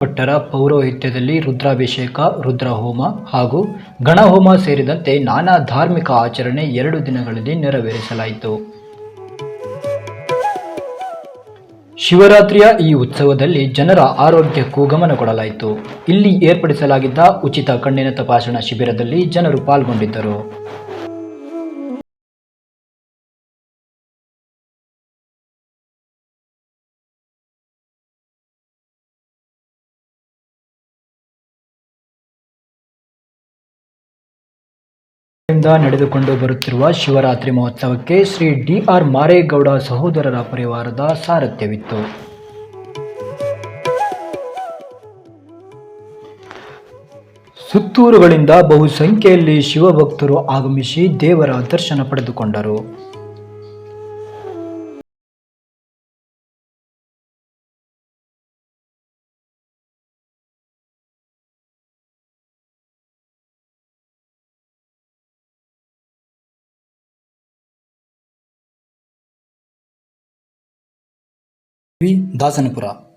ಭಟ್ಟರ ಪೌರೋಹಿತ್ಯದಲ್ಲಿ ರುದ್ರಾಭಿಷೇಕ, ರುದ್ರಹೋಮ ಹಾಗೂ ಗಣಹೋಮ ಸೇರಿದಂತೆ ನಾನಾ ಧಾರ್ಮಿಕ ಆಚರಣೆ ಎರಡು ದಿನಗಳಲ್ಲಿ ನೆರವೇರಿಸಲಾಯಿತು. ಶಿವರಾತ್ರಿಯ ಈ ಉತ್ಸವದಲ್ಲಿ ಜನರ ಆರೋಗ್ಯಕ್ಕೂ ಗಮನ ಕೊಡಲಾಯಿತು ಇಲ್ಲಿ ಏರ್ಪಡಿಸಲಾಗಿದ್ದ ಉಚಿತ ಕಣ್ಣಿನ ತಪಾಸಣಾ ಶಿಬಿರದಲ್ಲಿ ಜನರು ಪಾಲ್ಗೊಂಡಿದ್ದರು. ನಡೆದುಕೊಂಡು ಬರುತ್ತಿರುವ ಶಿವರಾತ್ರಿ ಮಹೋತ್ಸವಕ್ಕೆ ಶ್ರೀ ಡಿ ಆರ್ ಮಾರೇಗೌಡ ಸಹೋದರರ ಪರಿವಾರದ ಸಾರಥ್ಯವಿತ್ತು. ಸುತ್ತೂರುಗಳಿಂದ ಬಹುಸಂಖ್ಯೆಯಲ್ಲಿ ಶಿವಭಕ್ತರು ಆಗಮಿಸಿ ದೇವರ ದರ್ಶನ ಪಡೆದುಕೊಂಡರು. वी दासनपुरा।